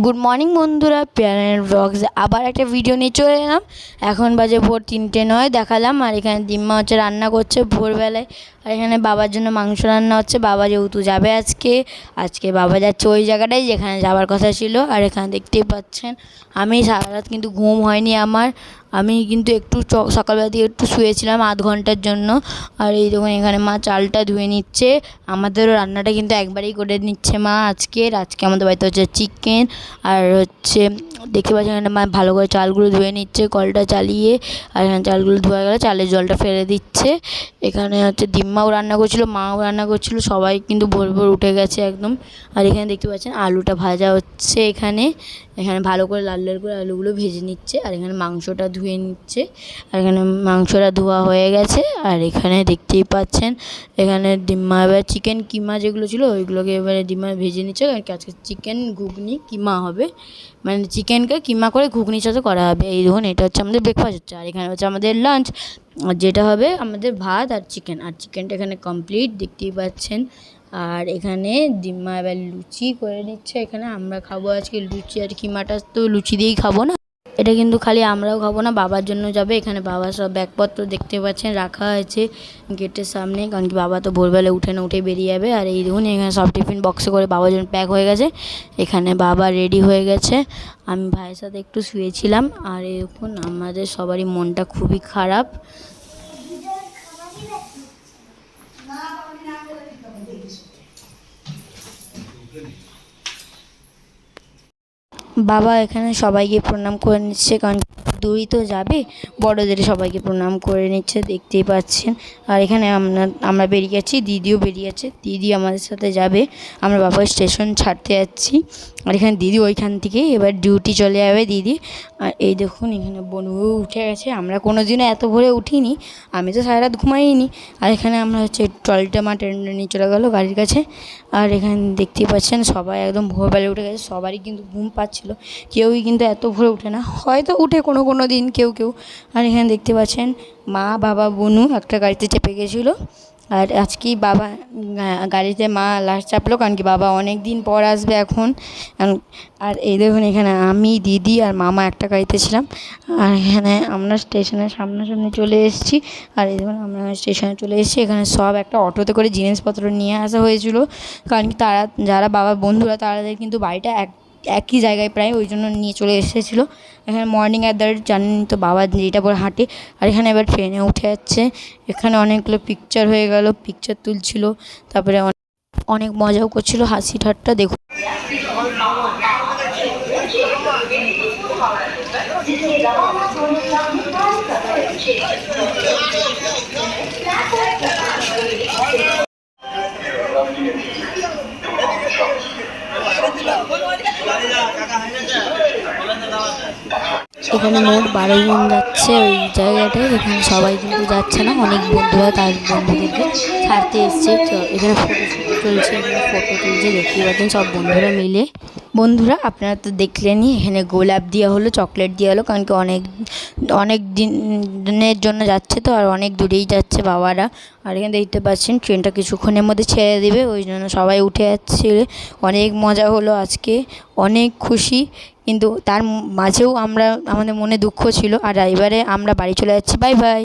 Good morning বন্ধুরা। Parent blogs আবার একটা ভিডিও নিয়ে চলে এলাম। এখন বাজে ভোর তিনটে নয়, দেখালাম। আর এখানে দিম্মা হচ্ছে রান্না করছে ভোরবেলায়। আর এখানে বাবার জন্য মাংস রান্না হচ্ছে। বাবা যেহেতু যাবে আজকে আজকে বাবা যাচ্ছে ওই জায়গাটায় যেখানে যাওয়ার কথা ছিল। আর এখানে দেখতেই পাচ্ছেন, আমি সারা রাত কিন্তু ঘুম হয়নি আমার। আমি কিন্তু একটু সকালবেলা দিয়ে একটু শুয়েছিলাম আধ ঘণ্টার জন্য। আর এই দেখুন এখানে মা চালটা ধুয়ে নিচ্ছে। আমাদেরও রান্নাটা কিন্তু একবারেই করে নিচ্ছে মা আজকের আজকে আমাদের বাড়িতে হচ্ছে চিকেন। আর হচ্ছে, দেখতে পাচ্ছেন এখানে মা ভালো করে চালগুলো ধুয়ে নিচ্ছে, কলটা চালিয়ে। আর এখানে চালগুলো ধোয়া গেলে চালের জলটা ফেলে দিচ্ছে। এখানে হচ্ছে দিম্মাও রান্না করছিল, মাও রান্না করছিল, সবাই কিন্তু ভোর ভোর উঠে গেছে একদম। আর এখানে দেখতে পাচ্ছেন আলুটা ভাজা হচ্ছে এখানে। এখানে ভালো করে লাল লাল করে আলুগুলো ভেজে নিচ্ছে, আর এখানে মাংসটা ধুয়ে নিচ্ছে। আর এখানে মাংসটা ধোয়া হয়ে গেছে, আর এখানে দেখতেই পাচ্ছেন এখানে ডিম্মা এবার চিকেন কিমা যেগুলো ছিল, ওইগুলোকে এবারে ডিম্মা ভেজে নিচ্ছে। আর কি আজকে চিকেন ঘুগনি, কিমা হবে। মানে চিকেনকে কিমা করে ঘুগনির সাথে করা হবে। এই দেখুন, এটা হচ্ছে আমাদের ব্রেকফাস্ট হচ্ছে। আর এখানে হচ্ছে আমাদের লাঞ্চ আর যেটা হবে আমাদের ভাত আর চিকেন আর চিকেনটা এখানে কমপ্লিট দেখতেই পাচ্ছেন। আর এখানে ডিম্মা এবার লুচি করে নিচ্ছে। এখানে আমরা খাব আজকে লুচি আর কিমাটা, তো লুচি দিয়েই খাব না? এটা কিন্তু খালি আমরাও খাব না, বাবার জন্য যাবে। এখানে বাবা সব ব্যাগপত্র দেখতে পাচ্ছেন, রাখা হয়েছে গেটের সামনে। কারণ কি বাবা তো ভোরবেলা উঠে না উঠে বেরিয়ে যাবে। আর এই দেখুন, এখানে সব টিফিন বক্সে করে বাবার জন্য প্যাক হয়ে গেছে। এখানে বাবা রেডি হয়ে গেছে। আমি ভাইয়ের সাথে একটু শুয়েছিলাম। আর এরকম আমাদের সবারই মনটা খুবই খারাপ। বাবা এখানে সবাইকে প্রণাম করে নিচ্ছে কারণ দুই তো যাবে, বড়দের সবাইকে প্রণাম করে নিচ্ছে, দেখতেই পাচ্ছেন। আর এখানে আমরা আমরা বেরিয়ে গেছি দিদিও বেরিয়ে আছে দিদি আমাদের সাথে যাবে, আমরা বাবার স্টেশন ছাড়তে যাচ্ছি। আর এখানে দিদি ওইখান থেকে এবার ডিউটি চলে যাবে দিদি। আর এই দেখুন, এখানে বনু উঠে গেছে। আমরা কোনো দিনও এত ভোরে উঠিনি, আমি তো সারা রাত ঘুমাইনি। আর এখানে আমরা হচ্ছে ট্রলিটা মা ট্রেনটা নিয়ে চলে গেলো গাড়ির কাছে। আর এখানে দেখতেই পাচ্ছেন, সবাই একদম ভোরবেলা উঠে গেছে। সবারই কিন্তু ঘুম পাচ্ছিল, কেউই কিন্তু এত ভোরে ওঠে না। হয়তো উঠে কোনো কোনো দিন কেউ কেউ। আর এখানে দেখতে পাচ্ছেন মা, বাবা, বনু একটা গাড়িতে চেপে গেছিল। আর আজকে বাবা গাড়িতে মা লাস্ট চাপলো কারণ কি বাবা অনেক দিন পর আসবে এখন। আর এই দেখুন এখানে আমি, দিদি আর মামা একটা গাড়িতে ছিলাম। আর এখানে আমরা স্টেশনের সামনাসামনি চলে এসেছি। আর এই দেখুন আমরা স্টেশনে চলে এসেছি। এখানে সব একটা অটোতে করে জিনিসপত্র নিয়ে আসা হয়েছিল। কারণ কি তারা, যারা বাবার বন্ধুরা তাদের কিন্তু বাড়িটা এক একই জায়গায় প্রায় ওই জন্য নিয়ে চলে এসেছিল। এখানে মর্নিং অ্যাদার জানেন তো বাবা যেটা পরে হাঁটে। আর এখানে এবার ট্রেনে উঠে যাচ্ছে। এখানে অনেকগুলো পিকচার হয়ে গেল। পিকচার তুলছিল। তারপরে অনেক- অনেক মজাও করছিল হাসি ঠাট্টা। দেখুন। এখানে মোট বারো জন যাচ্ছে ওই জায়গাটায়, এখানে সবাই কিন্তু যাচ্ছে না, অনেক বন্ধুরা তার বন্ধুদেরকে ছাড়তে এসছে। এখানে ফটো চলছে ফটো তুলছে দেখতে পাচ্ছেন সব বন্ধুরা মিলে। বন্ধুরা, আপনারা তো দেখলেনই, এখানে গোলাপ দেওয়া হলো, চকলেট দেওয়া হলো, কারণ কি অনেক অনেক দিনের জন্য যাচ্ছে তো, আর অনেক দূরেই যাচ্ছে বাবারা। আর এখানে দেখতে পাচ্ছেন, ট্রেনটা কিছুক্ষণের মধ্যে ছেড়ে দেবে, ওই জন্য সবাই উঠে যাচ্ছে। অনেক মজা হলো আজকে, অনেক খুশি, কিন্তু তার মাঝেও আমরা, আমাদের মনে দুঃখ ছিল, আর এবারে আমরা বাড়ি চলে যাচ্ছি, বাই বাই।